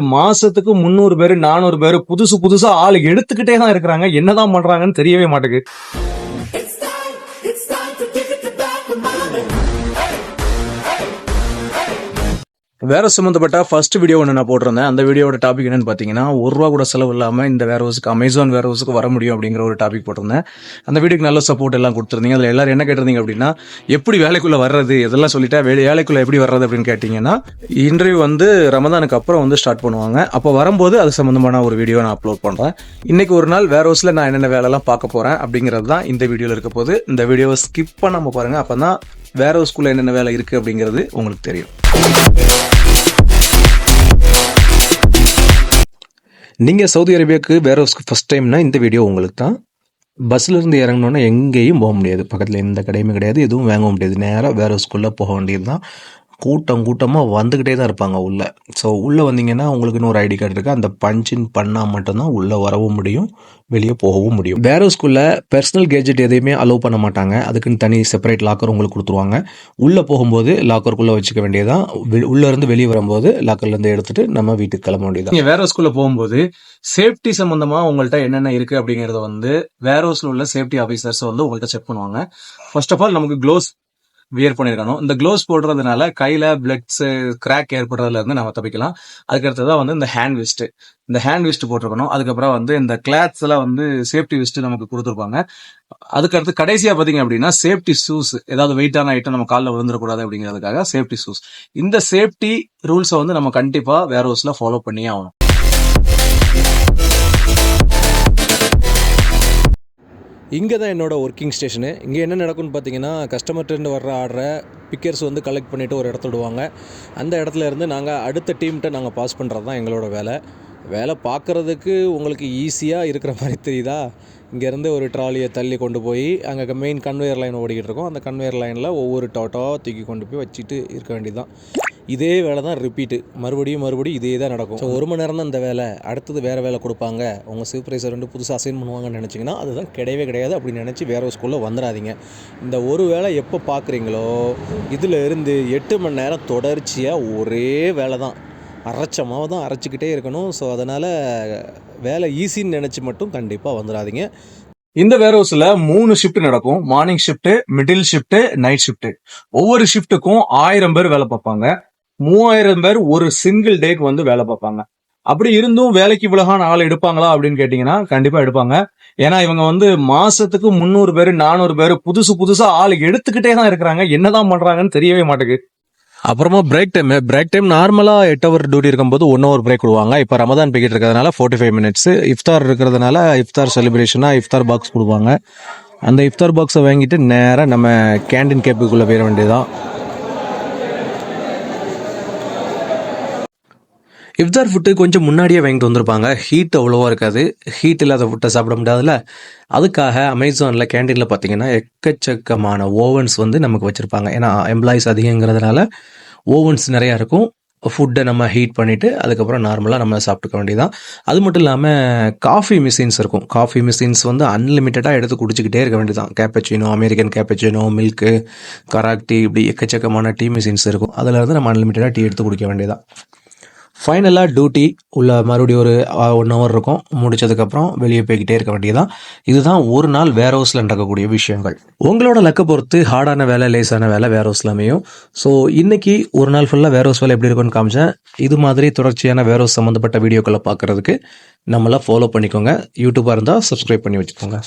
மாசத்துக்கு முந்நூறு பேர் நானூறு பேர் புதுசு புதுசா ஆள் எடுத்துக்கிட்டே தான் இருக்கிறாங்க. என்னதான் பண்றாங்கன்னு தெரியவே மாட்டேங்குது. வேற சம்மந்தப்பட்ட ஃபர்ஸ்ட் வீடியோ ஒன்று நான் போட்டிருந்தேன். அந்த வீடியோட டாபிக் என்னன்னு பார்த்தீங்கன்னா ஒரு ரூபா கூட செலவு இல்லாமல் இந்த வேற ஹவுஸுக்கு அமேசான் வேற ஹவுஸுக்கு வர முடியும் அப்படிங்கிற ஒரு டாபிக் போட்டிருந்தேன். அந்த வீடியோக்கு நல்ல சப்போர்ட் எல்லாம் கொடுத்துருந்தீங்க. அதில் எல்லாரும் என்ன கேட்டிருந்தீங்க அப்படின்னா எப்படி வேலைக்குள்ளே வர்றது இதெல்லாம் சொல்லிட்டா வேலை வேலைக்குள்ளே எப்படி வர்றது அப்படின்னு கேட்டிங்கன்னா இன்டர்வியூ வந்து ரமதானுக்கு அப்புறம் வந்து ஸ்டார்ட் பண்ணுவாங்க. அப்போ வரும்போது அது சம்மந்தமான ஒரு வீடியோ நான் அப்லோட் பண்ணுறேன் இன்னைக்கு ஒரு நாள் வேற ஹவுஸில் நான் என்னென்ன வேலைலாம் பார்க்க போகிறேன் அப்படிங்கிறது தான் இந்த வீடியோவில் இருக்க போது. இந்த வீடியோவை ஸ்கிப் பண்ணாமல் பாருங்கள் அப்போ தான் வேற ஸ்கூலில் என்னென்ன வேலை இருக்குது அப்படிங்கிறது உங்களுக்கு தெரியும். நீங்கள் சவுதி அரேபியாவுக்கு வேற ஒரு ஃபஸ்ட் டைம்னா இந்த வீடியோ உங்களுக்கு தான். பஸ்ஸில் இருந்து இறங்கினோன்னா எங்கேயும் போக முடியாது. பக்கத்தில் எந்த கடையுமே கிடையாது. எதுவும் வாங்க முடியாது. நேராக வேற ஸ்கூலில் போக வேண்டியது தான் கூட்டம் கூட்டமாக வந்துக்கிட்டே தான் இருப்பாங்க உள்ளே. ஸோ உள்ளே வந்தீங்கன்னா உங்களுக்கு இன்னொரு ஐடி கார்டு இருக்குது அந்த பஞ்சின் பண்ணால் மட்டும்தான் உள்ளே வரவும் முடியும் வெளியே போகவும் முடியும். வேற ஸ்கூலில் பர்சனல் கேஜெட் எதையுமே அலோவ் பண்ண மாட்டாங்க. அதுக்குன்னு தனி செப்பரேட் லாக்கர் உங்களுக்கு கொடுத்துருவாங்க. உள்ளே போகும்போது லாக்கருக்குள்ளே வச்சுக்க வேண்டியதான் உள்ளேருந்து வெளியே வரும்போது லாக்கர்லேருந்து எடுத்துகிட்டு எடுத்துட்டு நம்ம வீட்டுக்கு கிளம்ப வேண்டியதான் நீங்கள் வேற ஸ்கூலில் போகும்போது சேஃப்டி சம்மந்தமாக உங்கள்கிட்ட என்னென்ன இருக்குது அப்படிங்கிறத வந்து வேறு ஹவுஸ்ல உள்ள சேஃப்டி ஆஃபீஸர்ஸ் வந்து உங்கள்கிட்ட செக் பண்ணுவாங்க. ஃபர்ஸ்ட் ஆஃப் ஆல் நமக்கு க்ளோஸ் வியர் பண்ணியிருக்கணும் இந்த க்ளோஸ் போடுறதுனால கையில் பிளட்ஸ் கிராக் ஏற்படுறதுல இருந்து நம்ம தப்பிக்கலாம். அதுக்கு வந்து இந்த ஹேண்ட் விஸ்ட்டு இந்த ஹேண்ட் விஸ்ட் போட்டிருக்கணும். அதுக்கப்புறம் வந்து இந்த கிளாத்ஸ் எல்லாம் வந்து சேஃப்டி விஸ்ட் நமக்கு கொடுத்துருப்பாங்க. அதுக்கடுத்து கடைசியாக கடைசியா பாத்தீங்க அப்படின்னா சேஃப்டி ஷூஸ் ஏதாவது வெயிட்டான ஐட்டம் நம்ம காலில் விழுந்துடக்கூடாது அப்படிங்கிறதுக்காக சேஃப்டி ஷூஸ் இந்த சேஃப்டி ரூல்ஸை வந்து நம்ம கண்டிப்பா வேர் ஹவுஸ்ல ஃபாலோ பண்ணியே ஆகணும். இங்கே தான் என்னோட ஒர்க்கிங் ஸ்டேஷனு இங்கே என்ன நடக்கும்னு பார்த்தீங்கன்னா கஸ்டமர்கிட்ட வர்ற ஆர்டரை பிக்கர்ஸ் வந்து கலெக்ட் பண்ணிவிட்டு ஒரு இடத்துல விடுவாங்க. அந்த இடத்துல இருந்து நாங்கள் அடுத்த டீம்கிட்ட நாங்கள் பாஸ் பண்ணுறது தான் எங்களோட வேலை. வேலை பார்க்குறதுக்கு உங்களுக்கு ஈஸியாக இருக்கிற மாதிரி தெரியுதா? இங்கேருந்து ஒரு ட்ராலியை தள்ளி கொண்டு போய் அங்கே மெயின் கன்வேயர் லைன் ஓடிக்கிட்டு இருக்கோம். அந்த கன்வேயர் லைனில் ஒவ்வொரு டாட்டா தூக்கி கொண்டு போய் வச்சுட்டு இருக்க வேண்டியதுதான். இதே வேலை தான் ரிப்பீட்டு மறுபடியும் மறுபடியும் இதே தான் நடக்கும். ஸோ ஒரு மணி நேரம் தான் இந்த வேலை. அடுத்தது வேறு வேலை கொடுப்பாங்க. உங்கள் சூப்பர்வைசர் வந்து புதுசாக அசைன் பண்ணுவாங்கன்னு நினச்சிங்கன்னா அதுதான் கிடையவே கிடையாது அப்படின்னு நினச்சி வேறு ஒரு ஸ்கூலில் வந்துடாதீங்க இந்த ஒரு வேலை எப்போ பார்க்குறீங்களோ இதில் இருந்து எட்டு மணி நேரம் தொடர்ச்சியாக ஒரே வேலை தான். அரைச்சமாக தான் அரைச்சிக்கிட்டே இருக்கணும். ஸோ அதனால் வேலை ஈஸின்னு நினச்சி மட்டும் கண்டிப்பாக வந்துடாதீங்க இந்த வேர் ஹவுஸ்ல மூணு ஷிஃப்ட் நடக்கும். Morning shift middle shift night shift ஒவ்வொரு ஷிஃப்ட்டுக்கும் ஆயிரம் பேர் வேலை பார்ப்பாங்க. மூவாயிரம் பேர் ஒரு சிங்கிள் டேக்கு வந்து வேலை பார்ப்பாங்க. அப்படி இருந்தும் வேலைக்கு இவ்வளகான ஆள் எடுப்பாங்களா அப்படின்னு கேட்டிங்கன்னா கண்டிப்பாக எடுப்பாங்க. ஏன்னா இவங்க வந்து மாசத்துக்கு முந்நூறு பேர் நானூறு பேர் புதுசு புதுசாக ஆள் எடுத்துக்கிட்டே தான் இருக்கிறாங்க. என்னதான் பண்ணுறாங்கன்னு தெரியவே மாட்டேங்குது. அப்புறமா பிரேக் டைம் பிரேக் டைம் நார்மலாக எட் ஹவர் டியூட்டி இருக்கும்போது ஒன் ஹவர் பிரேக் விடுவாங்க. இப்போ ரமதான் போய்கிட்டு இருக்கிறதுனால ஃபோர்ட்டி ஃபைவ் மினிட்ஸ் இஃப்தார் இருக்கிறதுனால இஃப்தார் செலிப்ரேஷனாக இஃப்தார் பாக்ஸ் கொடுப்பாங்க. அந்த இஃப்தார் பாக்ஸை வாங்கிட்டு நேராக நம்ம கேண்டீன் கேப்புக்குள்ளே போயிட வேண்டியதான் இஃப்தார் ஃபுட்டு கொஞ்சம் முன்னாடியே வாங்கிட்டு வந்திருப்பாங்க. ஹீட் அவ்வளோவா இருக்காது. ஹீட் இல்லாத ஃபுட்டை சாப்பிட முடியாதுல்ல. அதுக்காக அமேசானில் கேண்டீனில் பார்த்தீங்கன்னா எக்கச்சக்கமான ஓவன்ஸ் வந்து நமக்கு வச்சுருப்பாங்க. ஏன்னா எம்ப்ளாயிஸ் அதிகங்கிறதுனால ஓவன்ஸ் நிறையா இருக்கும். ஃபுட்டை நம்ம ஹீட் பண்ணிவிட்டு அதுக்கப்புறம் நார்மலாக நம்ம சாப்பிட்டுக்க வேண்டியதான் அது மட்டும் இல்லாமல் காஃபி மிஷின்ஸ் இருக்கும். காஃபி மிஷின்ஸ் வந்து அன்லிமிட்டடாக எடுத்து குடிச்சிக்கிட்டே இருக்க வேண்டியதான் cappuccino American cappuccino milk karak tea இப்படி எக்கச்சக்கமான டீ மிஷின்ஸ் இருக்கும். அதில் இருந்து நம்ம அன்லிமிட்டடாக டீ எடுத்து குடிக்க வேண்டியதான் ஃபைனலாக டியூட்டி உள்ள மறுபடியும் ஒரு ஒன் ஹவர் இருக்கும். முடிச்சதுக்கப்புறம் வெளியே போய்கிட்டே இருக்க வேண்டியதான் இதுதான் ஒரு நாள் வேர் ஹவுஸில் நடக்கக்கூடிய விஷயங்கள். உங்களோட லக்கை பொறுத்து ஹார்டான வேலை லேசான வேலை வேர் ஹவுஸில் அமையும். ஸோ இன்னைக்கு ஒரு நாள் ஃபுல்லாக வேர் ஹவுஸ் வேலை எப்படி இருக்கும்னு காமிச்சேன். இது மாதிரி தொடர்ச்சியான வேர் ஹவுஸ் சம்மந்தப்பட்ட வீடியோக்களை பார்க்குறதுக்கு நம்மளாம் ஃபாலோ பண்ணிக்கோங்க. யூடியூப்பாக இருந்தால் சப்ஸ்கிரைப் பண்ணி வச்சுக்கோங்க.